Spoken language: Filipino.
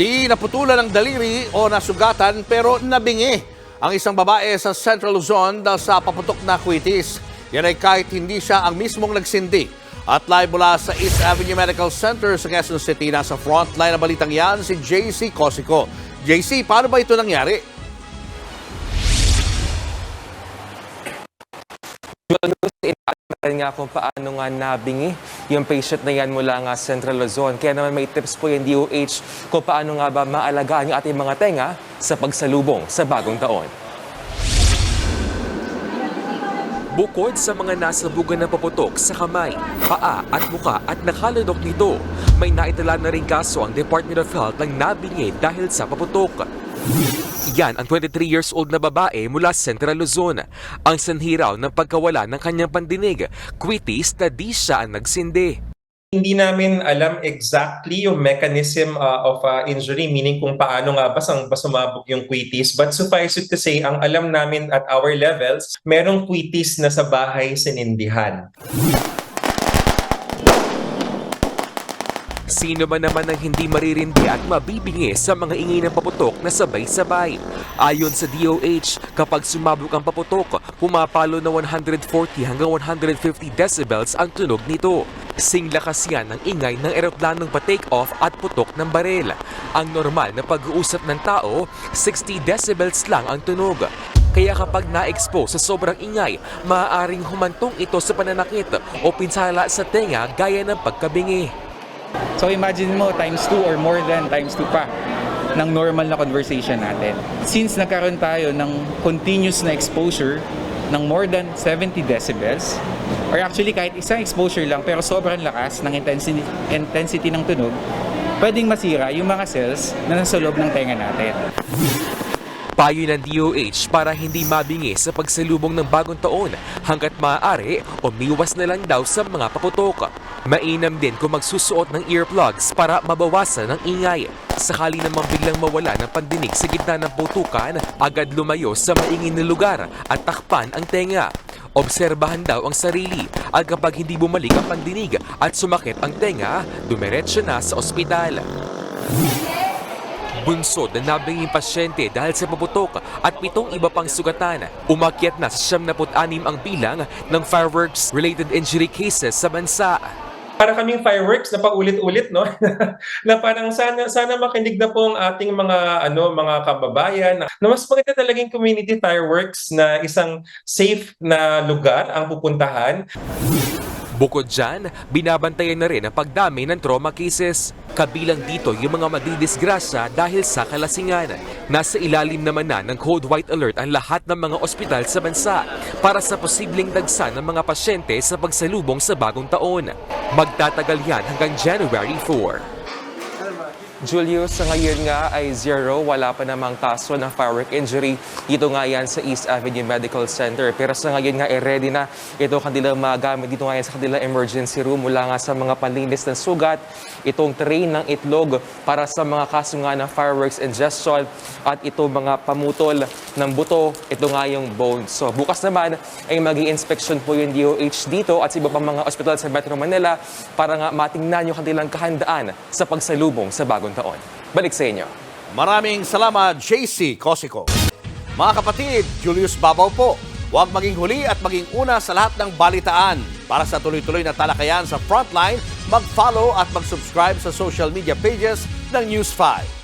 Di naputulan ng daliri o nasugatan pero nabingi ang isang babae sa Central Luzon dahil sa paputok na kwitis. Yan ay kahit hindi siya ang mismong nagsindi. At live mula sa East Avenue Medical Center sa Quezon City, nasa frontline na balitang yan si JC Cosico. JC, paano ba ito nangyari? Inaaral nga kung paano nga nabingi yung patient na yan mula nga Central Luzon. Kaya naman may tips po yung DOH kung paano nga ba maalagaan yung ating mga tenga sa pagsalubong sa bagong taon. Bukod sa mga nasabugan ng paputok sa kamay, paa at muka at nakalanok nito, may naitala na rin kaso ang Department of Health ng nabingi dahil sa paputok. Yan ang 23 years old na babae mula Central Luzon. Ang sanhiraw ng pagkawala ng kanyang pandinig, kwitis na di siya ang nagsindi. Hindi namin alam exactly yung mechanism uh, of uh, injury, meaning kung paano nga ba, sang, ba sumabog yung quitis. But suffice it to say, ang alam namin at our levels, merong quitis na sa bahay sinindihan. Sino man naman ang hindi maririndi at mabibingi sa mga ingay ng paputok na sabay-sabay. Ayon sa DOH, kapag sumabog ang paputok, pumapalo na 140 hanggang 150 decibels ang tunog nito. Singlakas yan ng ingay ng eroplanong pa-take off at putok ng barel. Ang normal na pag-uusap ng tao, 60 decibels lang ang tunog. Kaya kapag na-expose sa sobrang ingay, maaaring humantong ito sa pananakit o pinsala sa tenga gaya ng pagkabingi. So imagine mo times 2 or more than times 2 pa ng normal na conversation natin. Since nagkaroon tayo ng continuous na exposure ng more than 70 decibels, or actually kahit isang exposure lang pero sobrang lakas ng intensity, intensity ng tunog, pwedeng masira yung mga cells na nasa loob ng tenga natin. Payo ng DOH para hindi mabingi sa pagsalubong ng bagong taon hanggat maaari umiwas na lang daw sa mga paputok. Mainam din kung magsusuot ng earplugs para mabawasan ng ingay. Sakali namang biglang mawala ng pandinig sa gitna ng putukan, agad lumayo sa maingin na lugar at takpan ang tenga. Obserbahan daw ang sarili at kapag hindi bumalik ang pandinig at sumakit ang tenga, dumiretso na sa ospital. Bunsod na nabinging pasyente dahil sa paputok at pitong iba pang sugatan. Umakyat na sa 76 ang bilang ng fireworks-related injury cases sa bansa. Para kaming fireworks na paulit-ulit, no? na parang sana sana makinig na po ang ating mga ano mga kababayan na, na mas maganda talagang community fireworks na isang safe na lugar ang pupuntahan. Bukod dyan, binabantayan na rin ang pagdami ng trauma cases. Kabilang dito yung mga madidisgrasya dahil sa kalasingan. Nasa ilalim naman na ng Code White Alert ang lahat ng mga ospital sa bansa para sa posibleng dagsa ng mga pasyente sa pagsalubong sa bagong taon. Magtatagal yan hanggang January 4. Julius, sa ngayon nga ay zero. Wala pa namang kaso ng firework injury. Dito nga yan sa East Avenue Medical Center. Pero sa ngayon nga ay ready na ito kanilang magamit dito nga yan sa kanilang emergency room mula nga sa mga panlinis ng sugat, itong tray ng itlog para sa mga kaso nga ng fireworks ingestion at ito mga pamutol ng buto, ito nga yung bones. So bukas naman ay mag inspection po yung DOH dito at sa iba pang mga ospital sa Metro Manila para nga matingnan yung kanilang kahandaan sa pagsalubong sa bagong taon. Balik sa inyo. Maraming salamat, JC Cosico. Mga kapatid, Julius Babaw po. Huwag maging huli at maging una sa lahat ng balitaan. Para sa tuloy-tuloy na talakayan sa Frontline, mag-follow at mag-subscribe sa social media pages ng News 5.